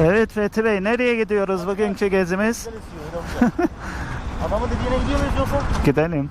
Evet Fethi Bey nereye gidiyoruz bugünkü gezimiz? Adamın dediğine gidiyor muyuz yoksa? Gidelim.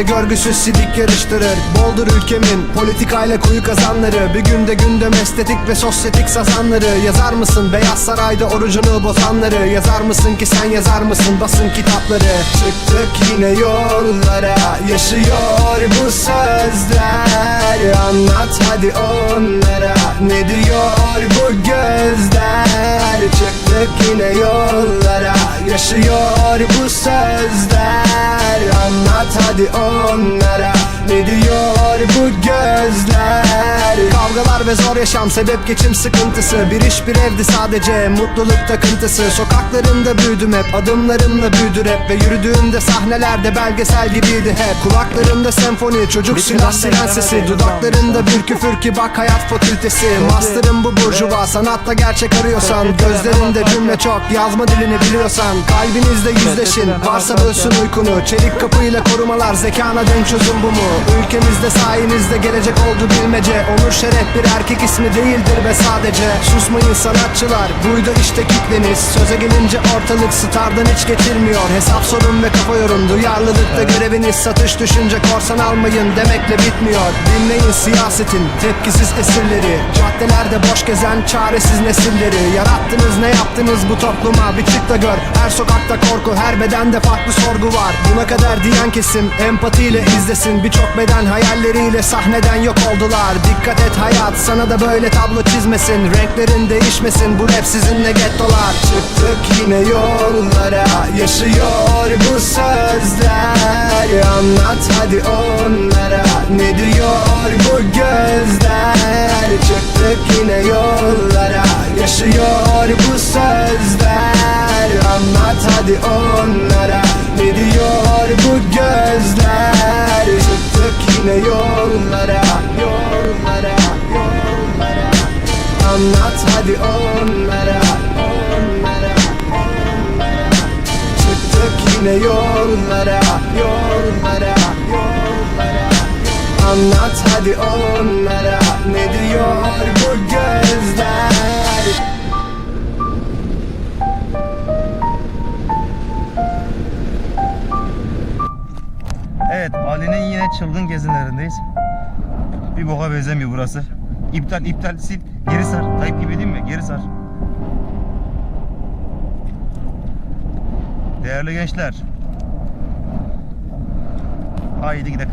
görgüsüz sidik yarıştırır. Boldur ülkemin politikayla kuyu kazanları. Bir günde gündem estetik ve sosyetik sazanları. Yazar mısın Beyaz Saray'da orucunu bozanları? Yazar mısın ki sen yazar mısın basın kitapları? Çıktık yine yollara yaşıyor bu sözler. Anlat hadi onlara ne diyor bu gözler? Çıktık yine yollara yaşıyor bu sözler Anlat hadi onlara. Ne diyor bu gözler ve zor yaşam sebep geçim sıkıntısı. Bir iş bir evdi sadece mutluluk takıntısı. Sokaklarında büyüdüm hep adımlarımla büyüdü rap Ve yürüdüğümde sahnelerde belgesel gibiydi hep. Kulaklarımda senfoni çocuk Bir silah siren sesi yolda Dudaklarında bir küfür ki bak hayat fakültesi. Master'ım bu burjuva sanatta gerçek arıyorsan. Gözlerinde cümle çok yazma dilini biliyorsan. Kalbinizde yüzleşin varsa bölsün uykunu. Çelik kapıyla korumalar zekana denk çözüm bu mu? Ülkemizde sayenizde gelecek oldu bilmece. Onur şeref bir erkek ismi değildir be sadece. Susmayın sanatçılar buydu işte kitleniz. Söze gelince ortalık stardan hiç getirmiyor. Hesap sorun ve kafa yorun duyarlılıkta göreviniz Satış düşünce korsan almayın demekle bitmiyor. Dinleyin siyasetin tepkisiz esirleri. Caddelerde boş gezen çaresiz nesilleri. Yarattınız ne yaptınız bu topluma? Bir çık da gör. Her sokakta korku her bedende farklı sorgu var. Buna kadar diyen kesim empatiyle izlesin. Birçok beden hayalleriyle sahneden yok oldular. Dikkat et hayat sana da böyle tablo çizmesin Renklerin değişmesin. Bu rap sizinle gettolar. Çıktık yine yollara yaşıyor bu sözler. Anlat hadi onlara ne diyor bu gözler? Çıktık yine yollara yaşıyor bu sözler. Anlat hadi onlara ne diyor bu gözler? Çıktık yine yollara Anlat hadi onlara Çıktık yine yollara yollara yollara Anlat hadi onlara ne diyor bu gözler Evet Ali'nin yine çılgın gezinlerindeyiz. Bir boka benzemiyor burası. İptal iptal sil. Geri sar. Tayyip gibi değil mi? Geri sar. Değerli gençler. Haydi gidelim.